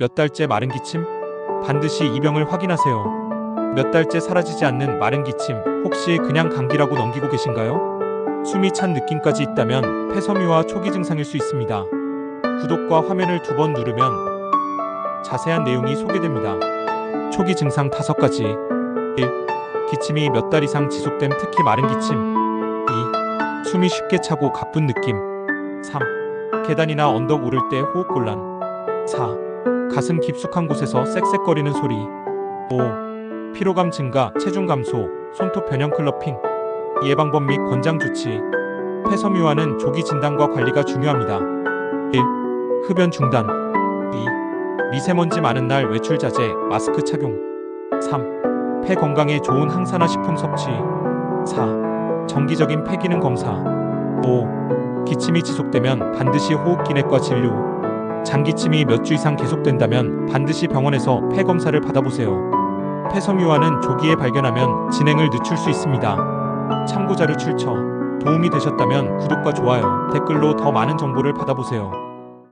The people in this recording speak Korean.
몇 달째 마른 기침? 반드시 이 병을 확인하세요. 몇 달째 사라지지 않는 마른 기침, 혹시 그냥 감기라고 넘기고 계신가요? 숨이 찬 느낌까지 있다면 폐섬유와 초기 증상일 수 있습니다. 구독과 화면을 두 번 누르면 자세한 내용이 소개됩니다. 초기 증상 다섯 가지 1. 기침이 몇 달 이상 지속됨 특히 마른 기침 2. 숨이 쉽게 차고 가쁜 느낌 3. 계단이나 언덕 오를 때 호흡 곤란 4. 가슴 깊숙한 곳에서 쌕쌕거리는 소리 5. 피로감 증가, 체중 감소, 손톱 변형 클러핑 예방법 및 권장 조치 폐섬유화는 조기 진단과 관리가 중요합니다 1. 흡연 중단 2. 미세먼지 많은 날 외출 자제, 마스크 착용 3. 폐 건강에 좋은 항산화 식품 섭취 4. 정기적인 폐기능 검사 5. 기침이 지속되면 반드시 호흡기내과 진료 장기침이 몇 주 이상 계속된다면 반드시 병원에서 폐 검사를 받아보세요. 폐섬유화는 조기에 발견하면 진행을 늦출 수 있습니다. 참고 자료 출처 도움이 되셨다면 구독과 좋아요, 댓글로 더 많은 정보를 받아보세요.